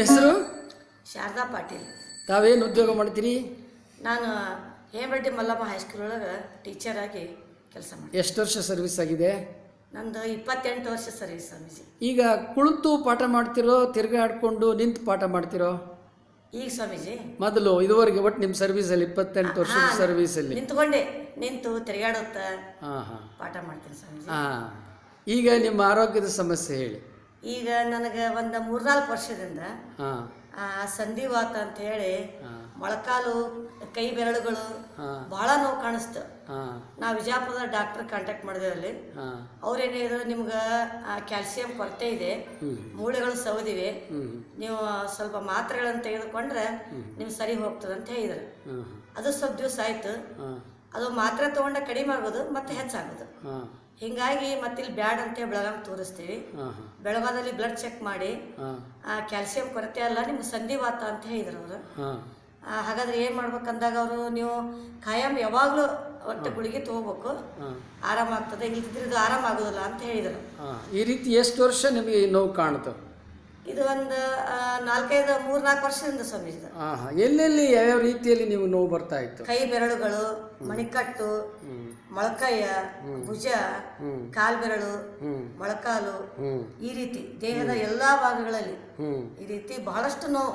ಹೆಸರು? ಶಾರದಾ ಪಾಟೀಲ್. ತಾವೇನು ಉದ್ಯೋಗ ಮಾಡ್ತೀರಿ? ನಾನು ಹೇಮರೆಡ್ಡಿ ಮಲ್ಲಮ್ಮ ಹೈಸ್ಕೂಲ್ ಒಳಗೆ ಟೀಚರ್ ಆಗಿ ಕೆಲಸ ಮಾಡಿ ಎಷ್ಟು ವರ್ಷ ಸರ್ವಿಸ್ ಆಗಿದೆ? ನಂದು ಇಪ್ಪತ್ತೆಂಟು ವರ್ಷ ಸರ್ವಿಸ್ ಸ್ವಾಮೀಜಿ. ಈಗ ಕುಳಿತು ಪಾಠ ಮಾಡ್ತಿರೋ ತಿರುಗಾಡ್ಕೊಂಡು ನಿಂತು ಪಾಠ ಮಾಡ್ತಿರೋ? ಈಗ ಸ್ವಾಮೀಜಿ. ಮೊದಲು ಇದುವರೆಗೆ ಒಟ್ಟು ನಿಮ್ಮ ಸರ್ವಿಸಲ್ಲಿ ಇಪ್ಪತ್ತೆಂಟು ವರ್ಷದ ಹಾ, ಸರ್ವಿಸಲ್ಲಿ ನಿಂತ್ಕೊಂಡೆ ನಿಂತು ತಿರುಗಾಡುತ್ತಾ ಹಾಂ ಹಾಂ. ಪಾಠ ಮಾಡ್ತೀನಿ ಸ್ವಾಮೀಜಿ. ಹಾಂ. ಈಗ ನಿಮ್ಮ ಆರೋಗ್ಯದ ಸಮಸ್ಯೆ ಹೇಳಿ. ಈಗ ನನಗೆ ಒಂದು ಮೂರ್ನಾಲ್ಕು ವರ್ಷದಿಂದ ಸಂಧಿವಾತ ಅಂತ ಹೇಳಿ ಮೊಳಕಾಲು ಕೈ ಬೆರಳುಗಳು ಬಹಳ ನೋವು ಕಾಣಿಸ್ತು. ನಾವು ವಿಜಾಪುರದ ಡಾಕ್ಟರ್ ಕಾಂಟ್ಯಾಕ್ಟ್ ಮಾಡಿದೆ ಅಲ್ಲಿ. ಅವ್ರು ಅವ್ರೇನು ಹೇಳಿದ್ರು ನಿಮ್ಗೆ ಕ್ಯಾಲ್ಸಿಯಂ ಕೊರತೆ ಇದೆ. ಮೂಳೆಗಳು ಸವದಿವೆ. ನೀವು ಸ್ವಲ್ಪ ಮಾತ್ರೆಗಳನ್ನು ತೆಗೆದುಕೊಂಡ್ರೆ ನಿಮ್ಗೆ ಸರಿ ಹೋಗ್ತದೆ ಅಂತ ಹೇಳಿದ್ರು. ಅದು ಸ್ವಲ್ಪ ದಿವಸ ಆಯ್ತು. ಅದು ಮಾತ್ರೆ ತಗೊಂಡ ಕಡಿಮೆ ಆಗೋದು ಮತ್ತೆ ಹೆಚ್ಚಾಗೋದು. ಹಿಂಗಾಗಿ ಮತ್ತಿಲ್ಲಿ ಬ್ಯಾಡ್ ಅಂತ ಬೆಳಗಾಮ್ ತೋರಿಸ್ತೀವಿ. ಬೆಳಗಾದಲ್ಲಿ ಬ್ಲಡ್ ಚೆಕ್ ಮಾಡಿ ಆ, ಕ್ಯಾಲ್ಸಿಯಂ ಕೊರತೆ ಅಲ್ಲ ನಿಮ್ಗೆ ಸಂಧಿವಾತ ಅಂತ ಹೇಳಿದ್ರು ಅವರು. ಹಾಗಾದ್ರೆ ಏನು ಮಾಡ್ಬೇಕಂದಾಗ ಅವರು ನೀವು ಖಾಯಂ ಯಾವಾಗಲೂ ಒಟ್ಟು ಗುಳಿಗೆ ತಗೋಬೇಕು. ಆರಾಮಾಗ್ತದೆ ಇಲ್ದಿದ್ರೆ ಇದು ಆರಾಮಾಗೋದಿಲ್ಲ ಅಂತ ಹೇಳಿದರು. ಈ ರೀತಿ ಎಷ್ಟು ವರ್ಷ ನಿಮಗೆ ನೋವು ಕಾಣ್ತು ಇದು ಒಂದು ನಾಲ್ಕೈದು ಮೂರು ನಾಲ್ಕು ವರ್ಷದಿಂದ ಸ್ವಾಮೀಜಿ ಇದು. ಹಾಂ ಹಾಂ ಎಲ್ಲೆಲ್ಲಿ ಯಾವ್ಯಾವ ರೀತಿಯಲ್ಲಿ ನೀವು ನೋವು ಬರ್ತಾ ಇತ್ತು? ಕೈ ಬೆರಳುಗಳು ಮಣಿಕಟ್ಟು ಮೊಳಕೈಯ ಭುಜ ಕಾಲ್ ಬೆರಳು ಮೊಳಕಾಲು ಈ ರೀತಿ ದೇಹದ ಎಲ್ಲಾ ಭಾಗಗಳಲ್ಲಿ ಈ ರೀತಿ ಬಹಳಷ್ಟು ನೋವು.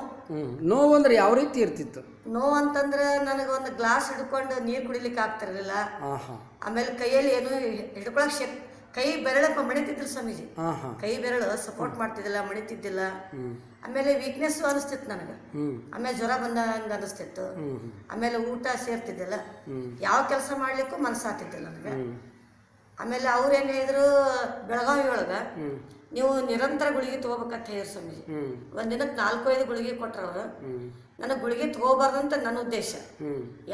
ನೋವು ಅಂದ್ರೆ ಯಾವ ರೀತಿ ಇರ್ತಿತ್ತು? ನೋವು ಅಂತಂದ್ರೆ ನನಗೆ ಒಂದು ಗ್ಲಾಸ್ ಹಿಡ್ಕೊಂಡು ನೀರು ಕುಡಿಲಿಕ್ಕೆ ಆಗ್ತಿರ್ಲಿಲ್ಲ. ಹಾಂ ಹಾಂ ಆಮೇಲೆ ಕೈಯಲ್ಲಿ ಏನು ಹಿಡ್ಕೊಳಕ್ ಶಕ್ ಕೈ ಬೆರಳ ಮಣಿತಿದ್ರು ಸ್ವಾಮೀಜಿ. ಕೈ ಬೆರಳು ಸಪೋರ್ಟ್ ಮಾಡ್ತಿದ್ದಿಲ್ಲ ಮಣಿತಿದ್ದಿಲ್ಲ. ಆಮೇಲೆ ವೀಕ್ನೆಸ್ ಅನಿಸ್ತಿತ್ತು ನನಗೆ. ಆಮೇಲೆ ಜ್ವರ ಬಂದಂಗ ಅನಿಸ್ತಿತ್ತು ಆಮೇಲೆ ಊಟ ಸೇರ್ತಿದ್ದಿಲ್ಲ. ಯಾವ ಕೆಲಸ ಮಾಡ್ಲಿಕ್ಕೂ ಮನಸ್ಸಾಗ್ತಿದ್ದಿಲ್ಲ ನನಗೆ. ಆಮೇಲೆ ಅವ್ರು ಏನು ಹೇಳಿದ್ರು ಬೆಳಗಾವಿ ಒಳಗೆ ನೀವು ನಿರಂತರ ಗುಳಿಗೆ ತಗೋಬೇಕಂತ ಹೇಳಿದ್ರು ಸ್ವಾಮೀಜಿ. ಒಂದಿನಕ್ಕೆ ಒಂದ್ ದಿನಕ್ಕೆ ನಾಲ್ಕು ಐದು ಗುಳಿಗೆ ಕೊಟ್ರವ್ರು ನನಗೆ ಗುಳಿಗೆ ತಗೋಬಾರ್ದು ಅಂತ ನನ್ನ ಉದ್ದೇಶ.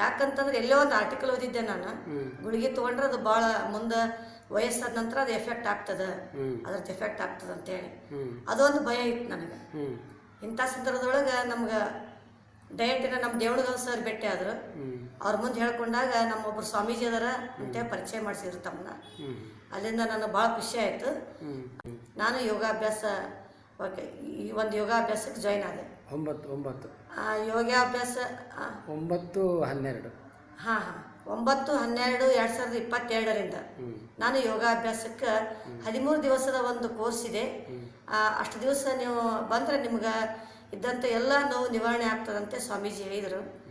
ಯಾಕಂತಂದ್ರೆ ಎಲ್ಲೋ ಒಂದು ಆರ್ಟಿಕಲ್ ಓದಿದ್ದೆ ನಾನು. ಗುಳಿಗೆ ತಗೊಂಡ್ರೆ ಅದು ಭಾಳ ಮುಂದೆ ವಯಸ್ಸಾದ ನಂತರ ಅದು ಎಫೆಕ್ಟ್ ಆಗ್ತದೆ. ಅದ್ರದ್ದು ಎಫೆಕ್ಟ್ ಆಗ್ತದೆ ಅಂತೇಳಿ. ಅದೊಂದು ಭಯ ಇತ್ತು ನನಗೆ. ಇಂಥ ಸಂದರ್ಭದೊಳಗೆ ನಮ್ಗೆ ಡಯಟಿನ ನಮ್ಮ ದೇವಳಗ ಸರ್ ಭೇಟಿ ಆದರು. ಅವ್ರ ಮುಂದೆ ಹೇಳ್ಕೊಂಡಾಗ ನಮ್ಮೊಬ್ರು ಸ್ವಾಮೀಜಿ ಅದಾರ ಅಂತ ಪರಿಚಯ ಮಾಡಿಸಿದ್ರು ತಮ್ಮನ್ನ. ಅಲ್ಲಿಂದ ನನಗೆ ಭಾಳ ಖುಷಿ ಆಯಿತು. ನಾನು ಯೋಗಾಭ್ಯಾಸ ಓಕೆ ಈ ಒಂದು ಯೋಗಾಭ್ಯಾಸಕ್ಕೆ ಜಾಯ್ನ್ ಆದೆ. ಒಂಬತ್ತು ಒಂಬತ್ತು. ಯೋಗಾಭ್ಯಾಸ ಒಂಬತ್ತು ಹನ್ನೆರಡು. ಹಾಂ ಹಾಂ. ಒಂಬತ್ತು ಹನ್ನೆರಡು ಎರಡು ಸಾವಿರದ ಇಪ್ಪತ್ತೆರಡರಿಂದ. ನಾನು ಯೋಗಾಭ್ಯಾಸಕ್ಕೆ ಹದಿಮೂರು ದಿವಸದ ಒಂದು ಕೋರ್ಸ್ ಇದೆ. ಆ, ಅಷ್ಟು ದಿವಸ ನೀವು ಬಂದರೆ ನಿಮ್ಗೆ ಇದ್ದಂಥ ಎಲ್ಲ ನೋವು ನಿವಾರಣೆ ಆಗ್ತದಂತೆ ಸ್ವಾಮೀಜಿ ಹೇಳಿದರು.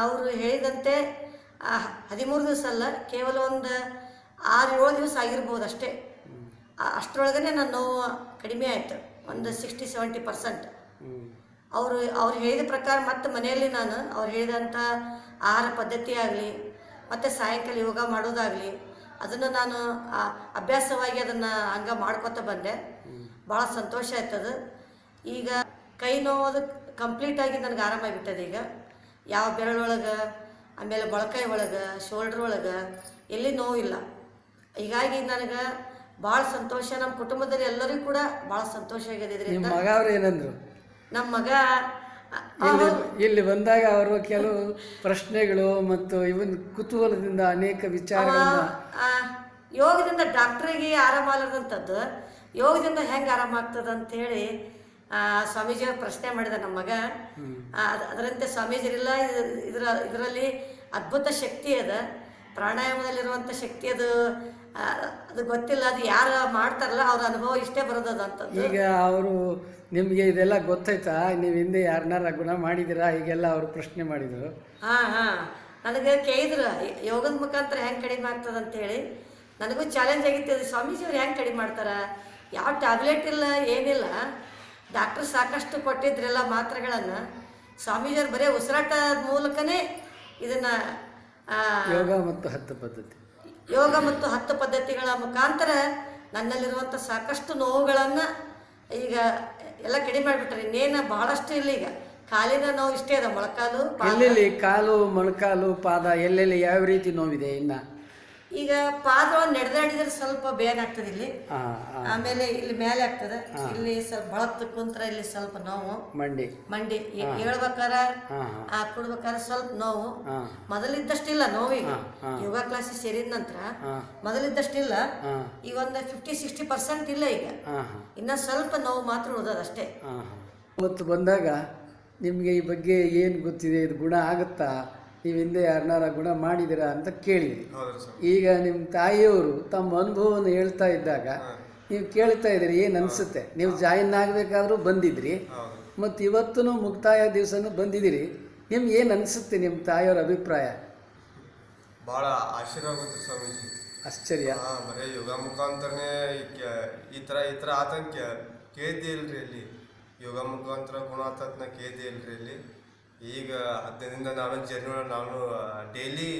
ಅವರು ಹೇಳಿದಂತೆ ಹದಿಮೂರು ದಿವಸ ಅಲ್ಲ ಕೇವಲ ಒಂದು ಆರು ಏಳು ದಿವಸ ಆಗಿರ್ಬೋದು ಅಷ್ಟೇ. ಅಷ್ಟರೊಳಗನೆ ನನ್ನ ನೋವು ಕಡಿಮೆ ಆಯಿತು. ಒಂದು ಸಿಕ್ಸ್ಟಿ ಸೆವೆಂಟಿ ಪರ್ಸೆಂಟ್. ಅವರು ಅವ್ರು ಹೇಳಿದ ಪ್ರಕಾರ ಮತ್ತೆ ಮನೆಯಲ್ಲಿ ನಾನು ಅವ್ರು ಹೇಳಿದಂಥ ಆಹಾರ ಪದ್ಧತಿ ಆಗಲಿ ಮತ್ತು ಸಾಯಂಕಾಲ ಯೋಗ ಮಾಡೋದಾಗಲಿ ಅದನ್ನು ನಾನು ಅಭ್ಯಾಸವಾಗಿ ಅದನ್ನು ಹಂಗ ಮಾಡ್ಕೊತ ಬಂದೆ. ಭಾಳ ಸಂತೋಷ ಆಯ್ತದ ಈಗ ಕೈ ನೋವುದು ಕಂಪ್ಲೀಟಾಗಿ ನನಗೆ ಆರಾಮಾಗಿಬಿಟ್ಟದೆ ಈಗ. ಯಾವ ಬೆರಳೊಳಗೆ ಆಮೇಲೆ ಮೊಳಕೈ ಒಳಗೆ ಶೋಲ್ಡ್ರ್ ಒಳಗೆ ಎಲ್ಲಿ ನೋವಿಲ್ಲ ಹೀಗಾಗಿ ನನಗೆ ಭಾಳ ಸಂತೋಷ. ನಮ್ಮ ಕುಟುಂಬದಲ್ಲಿ ಎಲ್ಲರಿಗೂ ಕೂಡ ಭಾಳ ಸಂತೋಷ ಆಗಿದೆ ಇದರಿಂದ. ನಿಮ್ಮ ಮಗ ಅವ್ರು ಏನಂದ್ರು? ನಮ್ಮ ಮಗ ಇಲ್ಲಿ ಇಲ್ಲಿ ಬಂದಾಗ ಅವರು ಕೆಲವು ಪ್ರಶ್ನೆಗಳು ಮತ್ತು ಇವನ್ ಕುತೂಹಲದಿಂದ ಅನೇಕ ವಿಚಾರಗಳನ್ನ ಆ, ಯೋಗದಿಂದ ಡಾಕ್ಟ್ರಿಗೆ ಆರಾಮಾಗದಂಥದ್ದು ಯೋಗದಿಂದ ಹೆಂಗೆ ಆರಾಮಾಗ್ತದೆ ಅಂತೇಳಿ ಸ್ವಾಮೀಜಿಯವ್ರು ಪ್ರಶ್ನೆ ಮಾಡಿದ ನಮ್ಮ ಮಗ. ಆ, ಅದ್- ಅದರಂತೆ ಸ್ವಾಮೀಜಿರಿಲ್ಲ ಇದ್- ಇದರ ಇದರಲ್ಲಿ ಅದ್ಭುತ ಶಕ್ತಿ ಅದ. ಪ್ರಾಣಾಯಾಮದಲ್ಲಿರುವಂಥ ಶಕ್ತಿ ಅದು ಆ, ಅದು ಗೊತ್ತಿಲ್ಲ ಅದು ಯಾರು ಮಾಡ್ತಾರಲ್ಲ ಅವ್ರ ಅನುಭವ ಇಷ್ಟೇ ಬರೋದದು ಅಂತಂದು ಈಗ ಅವರು ನಿಮಗೆ ಇದೆಲ್ಲ ಗೊತ್ತಾಯ್ತಾ? ನೀವು ಹಿಂದೆ ಯಾರನ್ನಾರ ಗುಣ ಮಾಡಿದಿರಾ? ಹೀಗೆಲ್ಲ ಅವರು ಪ್ರಶ್ನೆ ಮಾಡಿದರು. ಹಾಂ ಹಾಂ. ನನಗೆ ಕೇಳಿದ್ರು ಯೋಗದ ಮುಖಾಂತರ ಹೆಂಗೆ ಕಡಿಮೆ ಆಗ್ತದೆ ಅಂತೇಳಿ. ನನಗೂ ಚಾಲೆಂಜ್ ಆಗಿತ್ತು ಅದು ಸ್ವಾಮೀಜಿ ಅವ್ರು ಹೆಂಗೆ ಕಡಿಮೆ ಮಾಡ್ತಾರೆ? ಯಾವ ಟ್ಯಾಬ್ಲೆಟ್ ಇಲ್ಲ ಏನಿಲ್ಲ. ಡಾಕ್ಟರ್ ಸಾಕಷ್ಟು ಕೊಟ್ಟಿದ್ರೆಲ್ಲ ಮಾತ್ರೆಗಳನ್ನು. ಸ್ವಾಮೀಜಿಯವ್ರು ಬರೀ ಉಸಿರಾಟದ ಮೂಲಕನೇ ಇದನ್ನು ಯೋಗ ಮತ್ತು ಹತ್ತು ಪದ್ಧತಿ. ಯೋಗ ಮತ್ತು ಹತ್ತು ಪದ್ಧತಿಗಳ ಮುಖಾಂತರ ನನ್ನಲ್ಲಿರುವಂಥ ಸಾಕಷ್ಟು ನೋವುಗಳನ್ನು ಈಗ ಎಲ್ಲ ಕಡಿಮೆ ಮಾಡಿಬಿಟ್ರೆ ಇನ್ನೇನು ಬಹಳಷ್ಟು ಇಲ್ಲ ಈಗ. ಕಾಲಿನ ನೋವು ಇಷ್ಟೇ ಅದ ಮೊಳಕಾಲು ಎಲ್ಲೆಲ್ಲಿ ಕಾಲು, ಮೊಳಕಾಲು, ಪಾದ ಎಲ್ಲೆಲ್ಲಿ ಯಾವ ರೀತಿ ನೋವಿದೆ ಇನ್ನ? ಈಗ ಪಾದ ನಡೆದಾಡಿದ್ರೆ ಸ್ವಲ್ಪ ಬೇಗ ಆಗ್ತದೆ ಇಲ್ಲಿ. ಆಮೇಲೆ ಇಲ್ಲಿ ಮೇಲೆ ಆಗ್ತದೆ. ಇಲ್ಲಿ ಸ್ವಲ್ಪ ಬಳತ್ ಕುಂತ್ರ ಇಲ್ಲಿ ಸ್ವಲ್ಪ ನೋವು. ಮಂಡಿ. ಮಂಡಿ. ಹೇಳ್ಬೇಕಾರ ಆ ಕೊಡ್ಬೇಕಾರ ಸ್ವಲ್ಪ ನೋವು. ಮೊದಲಿದ್ದಷ್ಟಿಲ್ಲ ನೋವು ಹಾ, ಹಾ. ಯೋಗ ಕ್ಲಾಸ್ ಸೇರಿದ ನಂತರ ಮೊದಲಿದ್ದಷ್ಟಿಲ್ಲ. ಈಗ ಒಂದು ಫಿಫ್ಟಿ ಸಿಕ್ಸ್ಟಿ ಪರ್ಸೆಂಟ್ ಇಲ್ಲ ಈಗ. ಇನ್ನ ಸ್ವಲ್ಪ ನೋವು ಮಾತ್ರ ಉಳ್ದದ ಅಷ್ಟೇ. ಹಾ ಹಾ. ಅವತ್ತು ಬಂದಾಗ ನಿಮಗೆ ಈ ಬಗ್ಗೆ ಏನು ಗೊತ್ತಿದೆ? ಇದು ಗುಣ ಆಗುತ್ತಾ? ನೀವು ಹಿಂದೆ ಯಾರನ್ನಾರ ಗುಣ ಮಾಡಿದಿರಾ ಅಂತ ಕೇಳಿದ್ರಿ ಈಗ ನಿಮ್ಮ ತಾಯಿಯವರು ತಮ್ಮ ಅನುಭವವನ್ನು ಹೇಳ್ತಾ ಇದ್ದಾಗ ನೀವು ಕೇಳ್ತಾ ಇದ್ದೀರಿ ಏನು ಅನಿಸುತ್ತೆ? ನೀವು ಜಾಯಿನ್ ಆಗಬೇಕಾದ್ರೂ ಬಂದಿದ್ರಿ. ಮತ್ತು ಇವತ್ತೂ ಮುಕ್ತಾಯ ದಿವಸನೂ ಬಂದಿದ್ದೀರಿ. ನಿಮ್ಗೆ ಏನು ಅನಿಸುತ್ತೆ ನಿಮ್ಮ ತಾಯಿಯವರ ಅಭಿಪ್ರಾಯ? ಭಾಳ ಗೊತ್ತು ಸ್ವಾಮೀಜಿ. ಆಶ್ಚರ್ಯ? ಹಾ ಬರೀ ಯೋಗ ಮುಖಾಂತರನೇ ಈ ಈ ಥರ ಈ ಥರ ಆತಂಕ. ಕೇಳ್ದೆ ಇಲ್ರಿ ಅಲ್ಲಿ. ಯೋಗ ಮುಖಾಂತರ ಗುಣ ಆತಂಕ ಕೇಳ್ದೆ ಇಲ್ರಿ ಅಲ್ಲಿ. ಈಗ ಹದಿನೈದಿಂದ ನಾನು ಜರ್ನಿ ಒಳಗೆ ನಾನು ಡೈಲಿ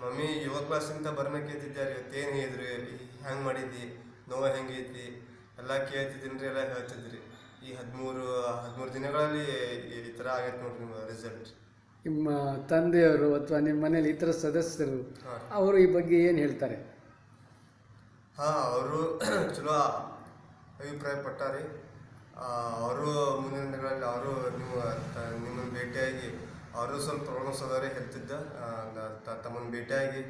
ಮಮ್ಮಿ ಯೋಗ ಕ್ಲಾಸಿಂದ ಬರ್ನ ಕೇಳ್ತಿದ್ದಾರೆ ಇವತ್ತೇನು ಹೇಳಿದ್ರಿ ಹೆಂಗೆ ಮಾಡಿದ್ದಿ? ನೋವು ಹೆಂಗೈತಿ? ಎಲ್ಲ ಕೇಳ್ತಿದ್ದೀನಿ ರೀ ಎಲ್ಲ ಹೇಳ್ತಿದ್ರಿ. ಈ ಹದಿಮೂರು ಹದಿಮೂರು ದಿನಗಳಲ್ಲಿ ಈ ಥರ ಆಗೈತೆ ನೋಡ್ರಿ ನಿಮ್ಮ ರಿಸಲ್ಟ್ ನಿಮ್ಮ ತಂದೆಯವರು ಅಥವಾ ನಿಮ್ಮ ಮನೇಲಿ ಇತರ ಸದಸ್ಯರು ಅವರು ಈ ಬಗ್ಗೆ ಏನು ಹೇಳ್ತಾರೆ? ಹಾ ಅವರು ಚಲೋ ಅಭಿಪ್ರಾಯ ಪಟ್ಟಾರಿ ಅವರು ಮುಂದಿನ ದಿನಗಳಲ್ಲಿ ಅವರು ನಿಮ್ಮ ನಿಮ್ಮನ್ನು ಭೇಟಿಯಾಗಿ ಅವರು ಸ್ವಲ್ಪ ಪ್ರಾಬ್ಲಮ್ಸ್ ಅದಾವ್ರಿ ಹೇಳ್ತಿದ್ದ ತಮ್ಮನ್ನು ಭೇಟಿಯಾಗಿ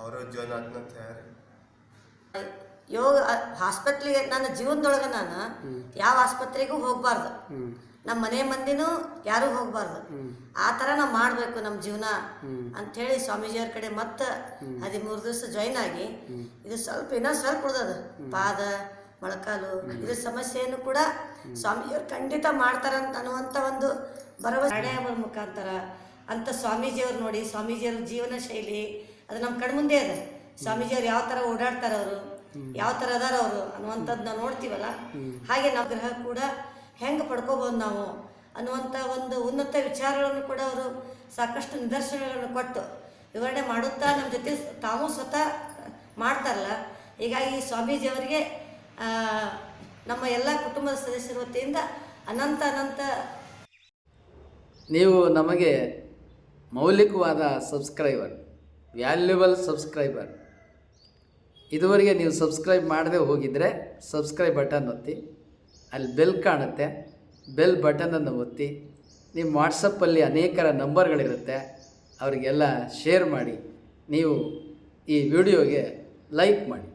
ಅವರು ಜಾಯ್ನ್ ಆದ್ನ ತಯಾರಿ. ಯೋಗ ಹಾಸ್ಪಿಟ್ಲಿಗೆ ನನ್ನ ಜೀವನದೊಳಗೆ ನಾನು ಯಾವ ಆಸ್ಪತ್ರೆಗೂ ಹೋಗಬಾರ್ದು. ನಮ್ಮ ಮನೆ ಮಂದಿನೂ ಯಾರೂ ಹೋಗಬಾರ್ದು. ಆ ಥರ ನಾವು ಮಾಡಬೇಕು ನಮ್ಮ ಜೀವನ ಅಂಥೇಳಿ ಸ್ವಾಮೀಜಿಯವ್ರ ಕಡೆ ಮತ್ತೆ ಹದಿಮೂರು ದಿವಸ ಜಾಯ್ನ್ ಆಗಿ ಇದು ಸ್ವಲ್ಪ ಇನ್ನೂ ಸ್ವಲ್ಪ ಉಳ್ದದ ಪಾದ ಮೊಳಕಾಲು. ಇದ್ರ ಸಮಸ್ಯೆಯನ್ನು ಕೂಡ ಸ್ವಾಮೀಜಿಯವರು ಖಂಡಿತ ಮಾಡ್ತಾರಂತ ಅನ್ನುವಂಥ ಒಂದು ಭರವಸೆ ಪ್ರಾಣಾಯಾಮದ ಮುಖಾಂತರ. ಅಂತ ಸ್ವಾಮೀಜಿಯವ್ರು ನೋಡಿ ಸ್ವಾಮೀಜಿಯವ್ರ ಜೀವನ ಶೈಲಿ ಅದು ನಮ್ಮ ಕಣ್ಮುಂದೆ ಅದ ಸ್ವಾಮೀಜಿಯವ್ರು ಯಾವ ಥರ ಓಡಾಡ್ತಾರ ಅವರು ಯಾವ ಥರ ಅದಾರ ಅವರು ಅನ್ನುವಂಥದ್ದು ನಾವು ನೋಡ್ತೀವಲ್ಲ? ಹಾಗೆ ನಾವು ಗ್ರಹ ಕೂಡ ಹೆಂಗೆ ಪಡ್ಕೋಬೋದು ನಾವು ಅನ್ನುವಂಥ ಒಂದು ಉನ್ನತ ವಿಚಾರಗಳನ್ನು ಕೂಡ ಅವರು ಸಾಕಷ್ಟು ನಿದರ್ಶನಗಳನ್ನು ಕೊಟ್ಟು ವಿವರಣೆ ಮಾಡುತ್ತಾ ನಮ್ಮ ಜೊತೆ ತಾವು ಸ್ವತಃ ಮಾಡ್ತಾರಲ್ಲ. ಹೀಗಾಗಿ ಸ್ವಾಮೀಜಿ ಅವರಿಗೆ ಆ, ನಮ್ಮ ಎಲ್ಲ ಕುಟುಂಬದ ಸದಸ್ಯರ ವತಿಯಿಂದ ಅನಂತ ಅನಂತ ನೀವು ನಮಗೆ ಮೌಲಿಕವಾದ ಸಬ್ಸ್ಕ್ರೈಬರ್ ವ್ಯಾಲ್ಯೂಬಲ್ ಸಬ್ಸ್ಕ್ರೈಬರ್ ಇದುವರೆಗೆ ನೀವು ಸಬ್ಸ್ಕ್ರೈಬ್ ಮಾಡದೆ ಹೋಗಿದ್ದರೆ ಸಬ್ಸ್ಕ್ರೈಬ್ ಬಟನ್ ಒತ್ತಿ. ಅಲ್ಲಿ ಬೆಲ್ ಕಾಣುತ್ತೆ. ಬೆಲ್ ಬಟನನ್ನು ಒತ್ತಿ. ನಿಮ್ಮ ವಾಟ್ಸಪ್ಪಲ್ಲಿ ಅನೇಕರ ನಂಬರ್ಗಳಿರುತ್ತೆ ಅವರಿಗೆಲ್ಲ ಶೇರ್ ಮಾಡಿ. ನೀವು ಈ ವಿಡಿಯೋಗೆ ಲೈಕ್ ಮಾಡಿ.